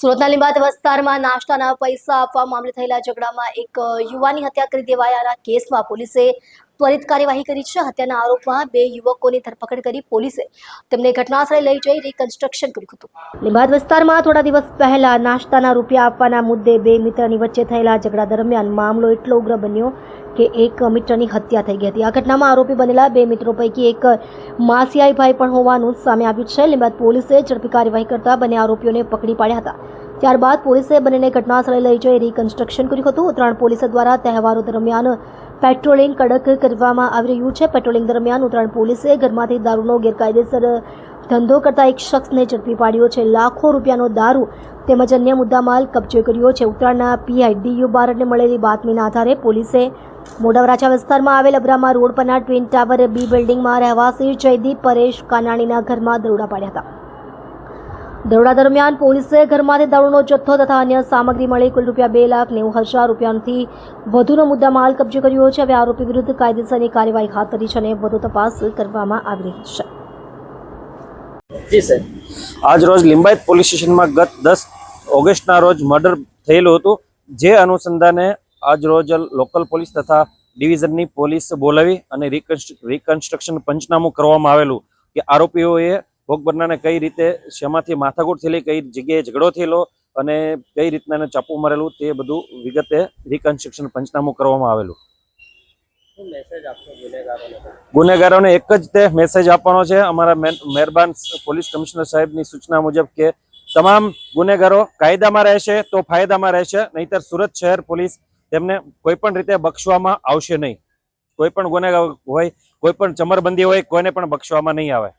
સુરતના લીંબાત વિસ્તારમાં નાસ્તાના પૈસા આપવા મામલે થયેલા ઝઘડામાં એક યુવાની હત્યા કરી દેવાયાના કેસમાં પોલીસે ત્વરિત કાર્યવાહી કરી છે. હત્યાના આરોપમાં બે યુવકોની ધરપકડ કરી પોલીસે. તેમને ઘટનાસ્થળે લઈ જઈ રિકન્સ્ટ્રક્શન કર્યું હતું. લીંબાદ વિસ્તારમાં થોડા દિવસ પહેલા નાસ્તાના રૂપિયા આપવાના મુદ્દે બે મિત્રની વચ્ચે થયેલા ઝઘડા દરમિયાન મામલો એટલો ઉગ્ર બન્યો કે એક મિત્રની હત્યા થઈ ગઈ હતી. આ ઘટનામાં આરોપી બનેલા બે મિત્રો પૈકી એક માસિયાઈ ભાઈ પણ હોવાનું સામે આવ્યું છે. લીંબાદ પોલીસે ઝડપી કાર્યવાહી કરતા બંને આરોપીઓને પકડી પાડ્યા હતા. ત્યારબાદ પોલીસે બંનેને ઘટનાસ્થળે લઈ જઈ રિકન્સ્ટ્રક્શન કર્યું હતું. ઉત્તરાયણ પોલીસ દ્વારા તહેવારો દરમિયાન પેટ્રોલિંગ કડક કરવામાં આવી રહ્યું છે. પેટ્રોલિંગ દરમિયાન ઉત્તરાયણ પોલીસે ઘરમાંથી દારૂનો ગેરકાયદેસર ધંધો કરતા એક શખ્સને ઝડપી પાડ્યો છે. લાખો રૂપિયાનો દારૂ તેમજ અન્ય મુદ્દામાલ કબજે કર્યો છે. ઉત્તરાયણના પીઆઈ ડીયુ બારડને મળેલી બાતમીના આધારે પોલીસે મોડાવરાચા વિસ્તારમાં આવેલ અબ્રામા રોડ પરના ટ્વિન ટાવર બી બિલ્ડિંગમાં રહેવાસી જયદીપ પરેશ કાનાણીના ઘરમાં દરોડા પાડ્યા હતા. દરોડા દરમિયાન પોલીસે ઘરમાંથી દારૂનો જથ્થો તથા અન્ય સામગ્રી મળી કુલ રૂપિયા બે લાખ નેવું હજાર રૂપિયાથી વધુનો મુદ્દા માલ કબજે કર્યો છે હવે આરોપી વિરુદ્ધ કાયદેસરની કાર્યવાહી હાથ ધરી છે અને વધુ તપાસ કરવામાં આવી રહી છે. આજ રોજ લિંબાયત પોલીસ સ્ટેશનમાં ગત દસ ઓગસ્ટના રોજ મર્ડર થયેલું હતું. જે અનુસંધાને આજ રોજ લોકલ પોલીસ તથા ડિવિઝનની પોલીસ બોલાવી અને રિકન્સ્ટ્રક્શન પંચનામું કરવામાં આવેલું કે આરોપીઓએ ભોગ બનનારને કઈ રીતે શેમાંથી માથાકૂટ થયેલી કઈ જગ્યાએ ઝઘડો થયેલો અને કઈ રીતના એને ચાપુ મારેલું તે બધું વિગતે રિકન્સ્ટ્રક્શન પંચનામું કરવામાં આવેલું. ગુનેગારોને? એક જ તે મેસેજ આપવાનો છે. અમારા મહેરબાન પોલીસ કમિશનર સાહેબની સૂચના મુજબ કે તમામ ગુનેગારો કાયદામાં રહેશે તો ફાયદામાં રહેશે નહીતર સુરત શહેર પોલીસ તેમને કોઈ પણ રીતે બક્ષવામાં આવશે નહીં. કોઈ પણ ગુનેગાર હોય કોઈ પણ ચમરબંધી હોય કોઈને પણ બક્ષવામાં નહીં આવે.